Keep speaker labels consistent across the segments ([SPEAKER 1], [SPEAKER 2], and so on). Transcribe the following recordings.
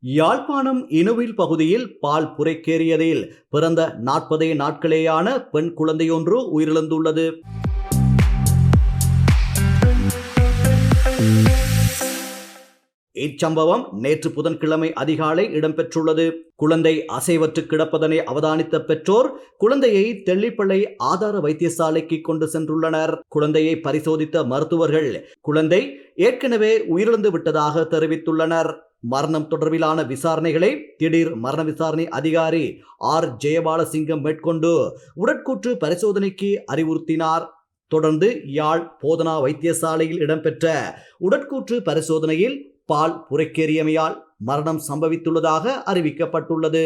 [SPEAKER 1] யாழ்ப்பாணம் இனுவில் பகுதியில் பால் புரைக்கேறியதில் பிறந்த நாற்பதே நாட்களேயான பெண் குழந்தையொன்று உயிரிழந்துள்ளது. இச்சம்பவம் நேற்று புதன்கிழமை அதிகாலை இடம்பெற்றுள்ளது. குழந்தை அசைவற்று கிடப்பதனை அவதானித்த பெற்றோர் குழந்தையை தெள்ளிப்பள்ளை ஆதார வைத்தியசாலைக்கு கொண்டு சென்றுள்ளனர். குழந்தையை பரிசோதித்த மருத்துவர்கள் குழந்தை ஏற்கனவே உயிரிழந்து விட்டதாக தெரிவித்துள்ளனர். மரணம் தொடர்பிலான விசாரணைகளை திடீர் மரண விசாரணை அதிகாரி ஆர். ஜெயபாலசிங்கம் மேற்கொண்டு உடற்கூற்று பரிசோதனைக்கு அறிவுறுத்தினார். தொடர்ந்து யாழ் போதனா வைத்தியசாலையில் இடம்பெற்ற உடற்கூற்று பரிசோதனையில் பால் புரைக்கேறியமையால் மரணம் சம்பவித்துள்ளதாக அறிவிக்கப்பட்டுள்ளது.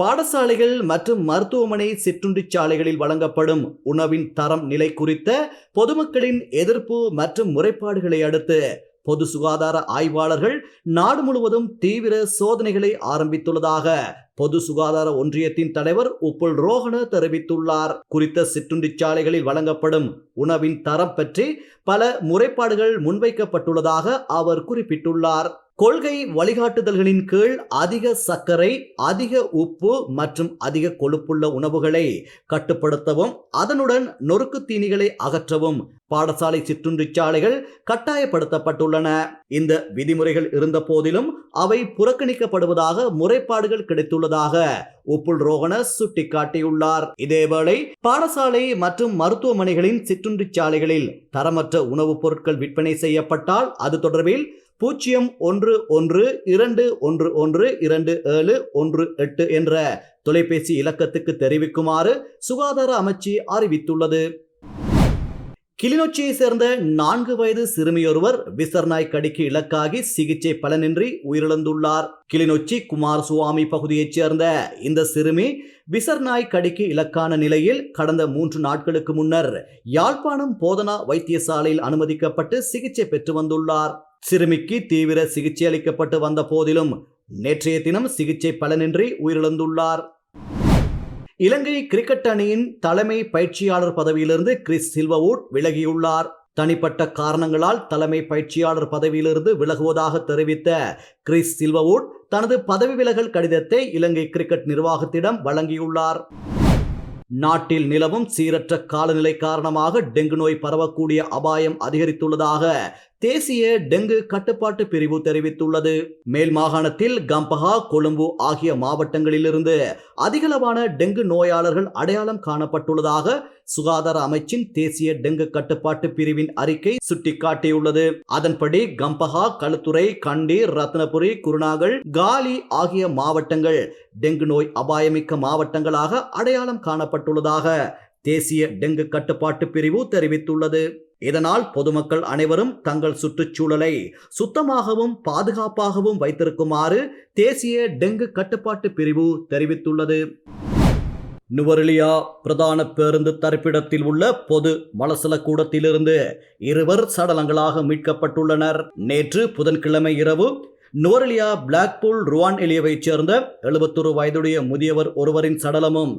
[SPEAKER 1] பாடசாலைகள் மற்றும் மருத்துவமனை சிற்றுண்டிச்சாலைகளில் வழங்கப்படும் உணவின் தரம் நிலை குறித்த பொதுமக்களின் எதிர்ப்பு மற்றும் முறைப்பாடுகளை அடுத்து பொது சுகாதார ஆய்வாளர்கள் நாடு முழுவதும் தீவிர சோதனைகளை ஆரம்பித்துள்ளதாக பொது சுகாதார ஒன்றியத்தின் தலைவர் உப்புல் ரோஹன தெரிவித்துள்ளார். குறித்த சிற்றுண்டிச்சாலைகளில் வழங்கப்படும் உணவின் தரம் பற்றி பல முறைப்பாடுகள் முன்வைக்கப்பட்டுள்ளதாக அவர் குறிப்பிட்டுள்ளார். கொள்கை வழிகாட்டுதல்களின் கீழ் அதிக சர்க்கரை அதிக உப்பு மற்றும் அதிக கொழுப்புள்ள உணவுகளை கட்டுப்படுத்தவும் அதனுடன் நொறுக்கு தீனிகளை அகற்றவும் பாடசாலை சிற்றுண்டிச்சாலைகள் கட்டாயப்படுத்தப்பட்டுள்ளன. இந்த விதிமுறைகள் இருந்த போதிலும் அவை புறக்கணிக்கப்படுவதாக முறைப்பாடுகள் கிடைத்துள்ளதாக உப்புல் ரோகன சுட்டிக்காட்டியுள்ளார். இதேவேளை பாடசாலை மற்றும் மருத்துவமனைகளின் சிற்றுண்டிச்சாலைகளில் தரமற்ற உணவுப் பொருட்கள் விற்பனை செய்யப்பட்டால் அது தொடர்பில் பூஜ்ஜியம் ஒன்று ஒன்று இரண்டு ஒன்று ஒன்று இரண்டு ஏழு ஒன்று எட்டு என்ற தொலைபேசி இலக்கத்துக்கு தெரிவிக்குமாறு சுகாதார அமைச்சு அறிவித்துள்ளது. கிளிநொச்சியை சேர்ந்த நான்கு வயது சிறுமியொருவர் விசர்நாய் கடிக்கு இலக்காகி சிகிச்சை பலனின்றி உயிரிழந்துள்ளார். கிளிநொச்சி குமார் சுவாமி பகுதியைச் சேர்ந்த இந்த சிறுமி விசர்நாய் கடிக்கு இலக்கான நிலையில் கடந்த மூன்று நாட்களுக்கு முன்னர் யாழ்ப்பாணம் போதனா வைத்தியசாலையில் அனுமதிக்கப்பட்டு சிகிச்சை பெற்று வந்துள்ளார். சிறுமிக்கு தீவிர சிகிச்சை அளிக்கப்பட்டு வந்த போதிலும் நேற்றைய தினம் சிகிச்சை பலனின்றி உயிரிழந்துள்ளார். இலங்கை கிரிக்கெட் அணியின் தலைமை பயிற்சியாளர் பதவியிலிருந்து கிறிஸ் சில்வவுட் விலகியுள்ளார். தனிப்பட்ட காரணங்களால் தலைமை பயிற்சியாளர் பதவியிலிருந்து விலகுவதாக தெரிவித்த கிறிஸ் சில்வவுட் தனது பதவி விலகல் கடிதத்தை இலங்கை கிரிக்கெட் நிர்வாகத்திடம் வழங்கியுள்ளார். நாட்டில் நிலவும் சீரற்ற காலநிலை காரணமாக டெங்கு நோய் பரவக்கூடிய அபாயம் அதிகரித்துள்ளதாக தேசிய டெங்கு கட்டுப்பாட்டு பிரிவு தெரிவித்துள்ளது. மேல் மாகாணத்தில் கம்பஹா கொழும்பு ஆகிய மாவட்டங்களிலிருந்து அதிகளவான டெங்கு நோயாளர்கள் அடையாளம் காணப்பட்டுள்ளதாக சுகாதார அமைச்சின் தேசிய டெங்கு கட்டுப்பாட்டு பிரிவின் அறிக்கை சுட்டிக்காட்டியுள்ளது. அதன்படி கம்பஹா களுத்துறை கண்டி ரத்னபுரி குருநாகல் காலி ஆகிய மாவட்டங்கள் டெங்கு நோய் அபாயமிக்க மாவட்டங்களாக அடையாளம் காணப்பட்டுள்ளதாக தேசிய டெங்கு கட்டுப்பாட்டு பிரிவு தெரிவித்துள்ளது. இதனால் பொதுமக்கள் அனைவரும் தங்கள் சுற்றுச்சூழலை சுத்தமாகவும் பாதுகாப்பாகவும் வைத்திருக்குமாறு தேசிய டெங்கு கட்டுப்பாட்டு பிரிவு தெரிவித்துள்ளது. நுவரெலியா பிரதான பேருந்து தரிப்பிடத்தில் உள்ள பொது மலசல கூடத்திலிருந்து இருவர் சடலங்களாக மீட்கப்பட்டுள்ளனர். நேற்று புதன்கிழமை இரவு நுவரெலியா பிளாக்பூல் ருவான் எலியவைச் சேர்ந்த எழுபத்தொரு வயதுடைய முதியவர் ஒருவரின் சடலமும்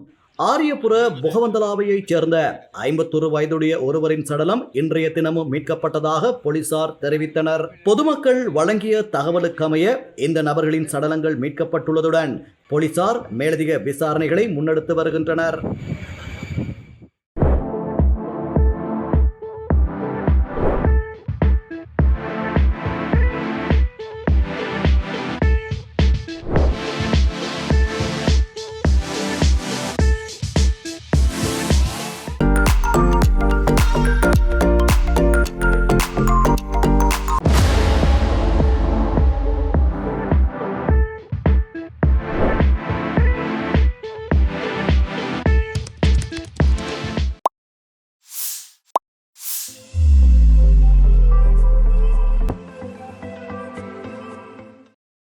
[SPEAKER 1] ஆரியபுர புகவந்தலாவையைச் சேர்ந்த ஐம்பத்தொரு வயதுடைய ஒருவரின் சடலம் இன்றைய தினமும் மீட்கப்பட்டதாக போலீசார் தெரிவித்தனர். பொதுமக்கள் வழங்கிய தகவலுக்கமைய இந்த நபர்களின் சடலங்கள் மீட்கப்பட்டுள்ளதுடன் போலீசார் மேலதிக விசாரணைகளை முன்னெடுத்து வருகின்றனர்.